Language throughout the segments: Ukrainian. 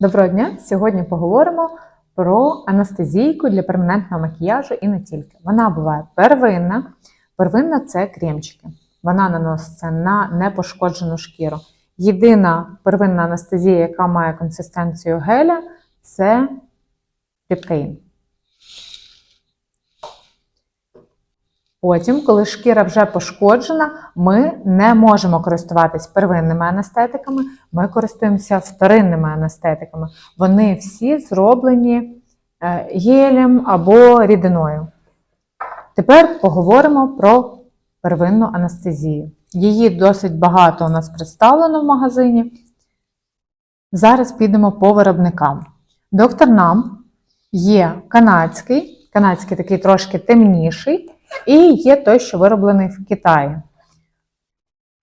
Доброго дня! Сьогодні поговоримо про анестезійку для перманентного макіяжу і не тільки. Вона буває первинна. Первинна це кремчики. Вона наноситься на непошкоджену шкіру. Єдина первинна анестезія, яка має консистенцію геля, це рідкаїн. Потім, коли шкіра вже пошкоджена, ми не можемо користуватись первинними анестетиками, ми користуємося вторинними анестетиками. Вони всі зроблені е, гелем або рідиною. Тепер поговоримо про первинну анестезію. Її досить багато у нас представлено в магазині. Зараз підемо по виробникам. Доктор Нам є канадський, канадський такий трошки темніший, і є той, що вироблений в Китаї.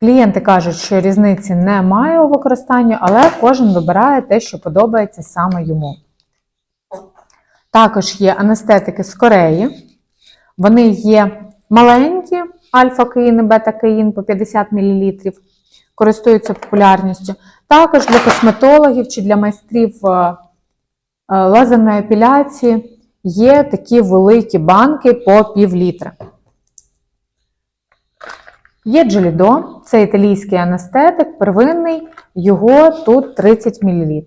Клієнти кажуть, що різниці немає у використанні, але кожен вибирає те, що подобається саме йому. Також є анестетики з Кореї. Вони є маленькі, альфа-каїн і бета-каїн по 50 мл, користуються популярністю. Також для косметологів чи для майстрів е, е, лазерної епіляції є такі великі банки по пів літра. Є Джелідо, це італійський анестетик, первинний, його тут 30 мл.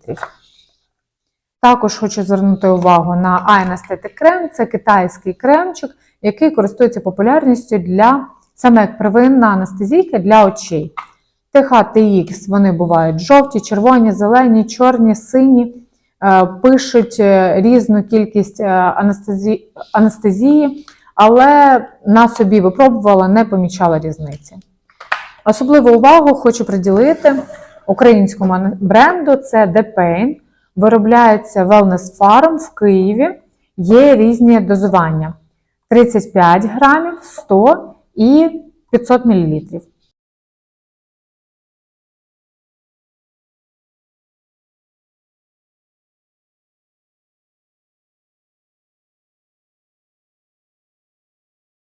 Також хочу звернути увагу на Anesthetic крем, це китайський кремчик, який користується популярністю для саме як первинна анестезійка для очей. ТХ TX вони бувають жовті, червоні, зелені, чорні, сині. Е, Пишуть е, різну кількість е, анестезі... анестезії, але на собі випробувала, не помічала різниці. Особливу увагу хочу приділити українському бренду це The Pain. Виробляється Wellness Farm в Києві. Є різні дозування: 35 грамів, 100 і 500 мл.